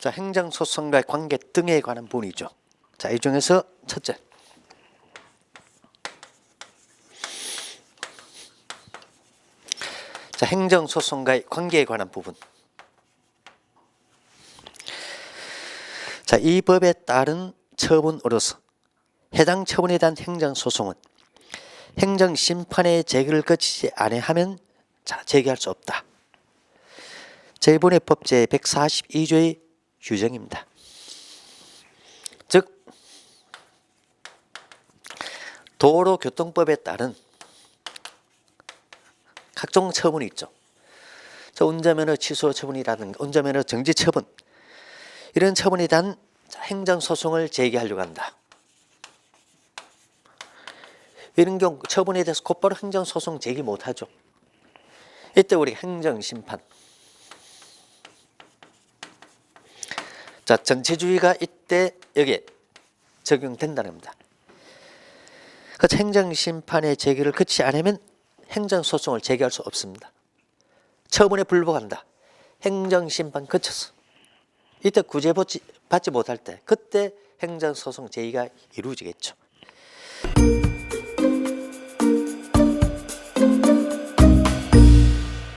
자, 행정 소송과의 관계 등에 관한 부분이죠. 자, 이 중에서 첫째. 자, 행정 소송과의 관계에 관한 부분. 자, 이 법에 따른 처분으로서 해당 처분에 대한 행정 소송은 행정 심판의 제기를 거치지 아니하면 자, 제기할 수 없다. 제본의 법제 142조의 규정입니다. 즉 도로교통법에 따른 각종 처분이 있죠. 저 운전면허 취소 처분이라든가 운전면허 정지 처분 이런 처분에 대한 행정소송을 제기하려고 한다. 이런 경우 처분에 대해서 곧바로 행정소송 제기 못하죠. 이때 우리 행정심판 자 전체주의가 이때 여기에 적용된다는 겁니다. 그 행정심판의 제기를 그치 않으면 행정소송을 제기할 수 없습니다. 처분에 불복한다. 행정심판 거쳐서 이때 구제 받지, 못할 때 그때 행정소송 제기가 이루어지겠죠.